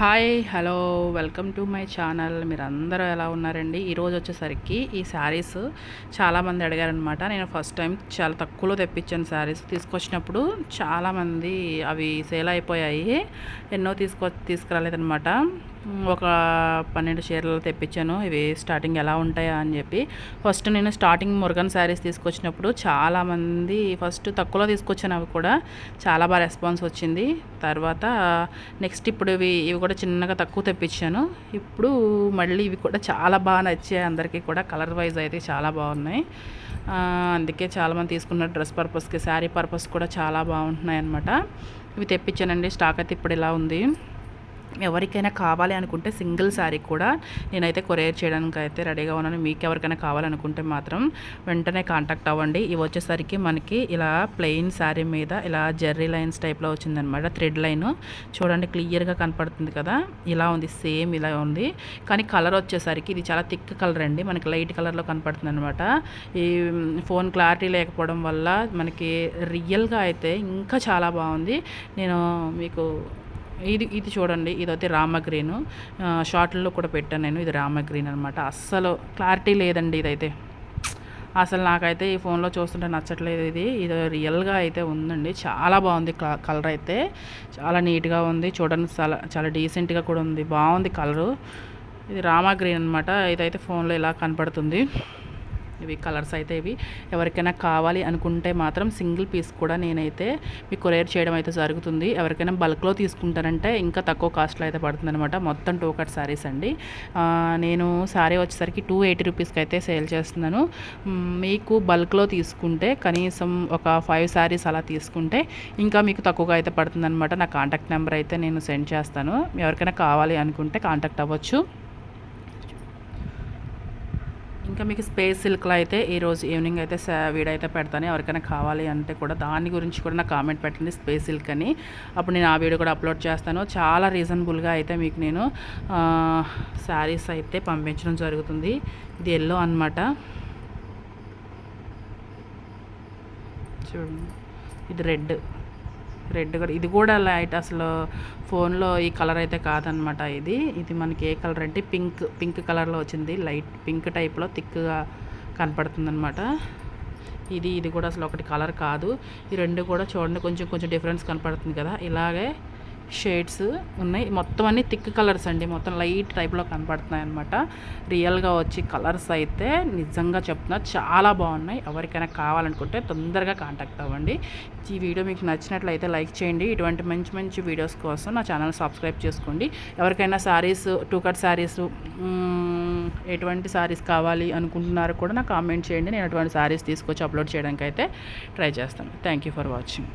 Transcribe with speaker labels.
Speaker 1: Hi hello welcome to my channel. మీరందరూ ఎలా ఉన్నారండి? ఈరోజు వచ్చేసరికి ఈ శారీస్ చాలామంది అడిగారనమాట నేను ఫస్ట్ టైం చాలా తక్కువలో తెప్పించాను శారీస్. తీసుకొచ్చినప్పుడు చాలామంది అవి సేల్ అయిపోయాయి. ఎన్నో తీసుకో తీసుకురాలేదనమాట ఒక పన్నెండు చీరలు తెప్పించాను. ఇవి స్టార్టింగ్ ఎలా ఉంటాయా అని చెప్పి. ఫస్ట్ నేను స్టార్టింగ్ మురుగన్ శారీస్ తీసుకొచ్చినప్పుడు చాలామంది ఫస్ట్ తక్కువలో తీసుకొచ్చాను అవి కూడా. చాలా బాగా రెస్పాన్స్ వచ్చింది. తర్వాత నెక్స్ట్ ఇప్పుడు ఇవి ఇవి కూడా చిన్నగా తక్కువ తెప్పించాను. ఇప్పుడు మళ్ళీ ఇవి కూడా చాలా బాగా నచ్చాయి అందరికీ కూడా. కలర్ వైజ్ అయితే చాలా బాగున్నాయి. అందుకే చాలామంది తీసుకున్నారు డ్రెస్ పర్పస్కి శారీ పర్పస్ కూడా చాలా బాగుంటున్నాయి అనమాట ఇవి తెప్పించానండి. స్టాక్ అయితే ఇప్పుడు ఇలా ఉంది. ఎవరికైనా కావాలి అనుకుంటే సింగిల్ శారీ కూడా నేనైతే కొరియర్ చేయడానికి అయితే రెడీగా ఉన్నాను. మీకు ఎవరికైనా కావాలనుకుంటే మాత్రం వెంటనే కాంటాక్ట్ అవ్వండి. ఇవి వచ్చేసరికి మనకి ఇలా ప్లెయిన్ శారీ మీద ఇలా జెర్రీ లైన్స్ టైప్లో వచ్చిందనమాట థ్రెడ్ లైన్. చూడండి క్లియర్గా కనపడుతుంది కదా? ఇలా ఉంది సేమ్ ఇలా ఉంది. కానీ కలర్ వచ్చేసరికి ఇది చాలా థిక్ కలర్ అండి. మనకి లైట్ కలర్లో కనపడుతుంది అనమాట ఈ ఫోన్ క్లారిటీ లేకపోవడం వల్ల మనకి రియల్గా అయితే ఇంకా చాలా బాగుంది. నేను మీకు ఇది ఇది చూడండి ఇదైతే రామగ్రీన్. షార్ట్లో కూడా పెట్టాను నేను ఇది రామగ్రీన్ అనమాట అస్సలు క్లారిటీ లేదండి ఇదైతే. అసలు నాకైతే ఈ ఫోన్లో చూస్తుంటే నచ్చట్లేదు ఇది. ఇది రియల్గా అయితే ఉందండి. చాలా బాగుంది కలర్ అయితే. చాలా నీట్గా ఉంది. చూడండి చాలా చాలా డీసెంట్గా కూడా ఉంది. బాగుంది కలరు. ఇది రామా గ్రీన్ అనమాట ఇదైతే ఫోన్లో ఇలా కనపడుతుంది. ఇవి కలర్స్ అయితే ఇవి. ఎవరికైనా కావాలి అనుకుంటే మాత్రం సింగిల్ పీస్ కూడా నేనైతే మీకు కొరియర్ చేయడం అయితే జరుగుతుంది. ఎవరికైనా బల్క్లో తీసుకుంటారంటే ఇంకా తక్కువ కాస్ట్లో అయితే పడుతుంది అనమాట మొత్తం టూ కట్ శారీస్ అండి. నేను శారీ వచ్చేసరికి టూ ఎయిటీ రూపీస్కి అయితే సేల్ చేస్తున్నాను. మీకు బల్క్లో తీసుకుంటే కనీసం ఒక ఫైవ్ శారీస్ అలా తీసుకుంటే ఇంకా మీకు తక్కువగా అయితే పడుతుంది అనమాట నా కాంటాక్ట్ నెంబర్ అయితే నేను సెండ్ చేస్తాను. ఎవరికైనా కావాలి అనుకుంటే కాంటాక్ట్ అవ్వచ్చు. ఇంకా మీకు స్పేస్ సిల్క్లో అయితే ఈరోజు ఈవినింగ్ అయితే వీడైతే పెడతాను. ఎవరికైనా కావాలి అంటే కూడా దాని గురించి కూడా నాకు కామెంట్ పెట్టండి స్పేస్ సిల్క్ అని. అప్పుడు నేను ఆ వీడియో కూడా అప్లోడ్ చేస్తాను. చాలా రీజనబుల్గా అయితే మీకు నేను శారీస్ అయితే పంపించడం జరుగుతుంది. ఇది ఎల్లో అనమాట చూడండి. ఇది రెడ్. రెడ్ కూడా. ఇది కూడా లైట్ అసలు ఫోన్లో ఈ కలర్ అయితే కాదనమాట ఇది. ఇది మనకి ఏ కలర్ అంటే పింక్ పింక్ కలర్లో వచ్చింది. లైట్ పింక్ టైప్లో థిక్గా కనపడుతుందనమాట. ఇది ఇది కూడా అసలు ఒకటి కలర్ కాదు. ఈ రెండు కూడా చూడండి కొంచెం కొంచెం డిఫరెన్స్ కనపడుతుంది కదా. ఇలాగే షేడ్స్ ఉన్నాయి. మొత్తం అన్ని థిక్ కలర్స్ అండి. మొత్తం లైట్ టైప్లో కనపడుతున్నాయి అనమాట రియల్గా వచ్చి కలర్స్ అయితే నిజంగా చెప్తున్నా చాలా బాగున్నాయి. ఎవరికైనా కావాలనుకుంటే తొందరగా కాంటాక్ట్ అవ్వండి. ఈ వీడియో మీకు నచ్చినట్లయితే లైక్ చేయండి. ఇటువంటి మంచి మంచి వీడియోస్ కోసం నా ఛానల్ సబ్స్క్రైబ్ చేసుకోండి. ఎవరికైనా శారీస్ టూ కట్ శారీస్ ఎటువంటి శారీస్ కావాలి అనుకుంటున్నారో కూడా నాకు కామెంట్ చేయండి. నేను అటువంటి శారీస్ తీసుకొచ్చి అప్లోడ్ చేయడానికి అయితే ట్రై చేస్తాను. Thank you for watching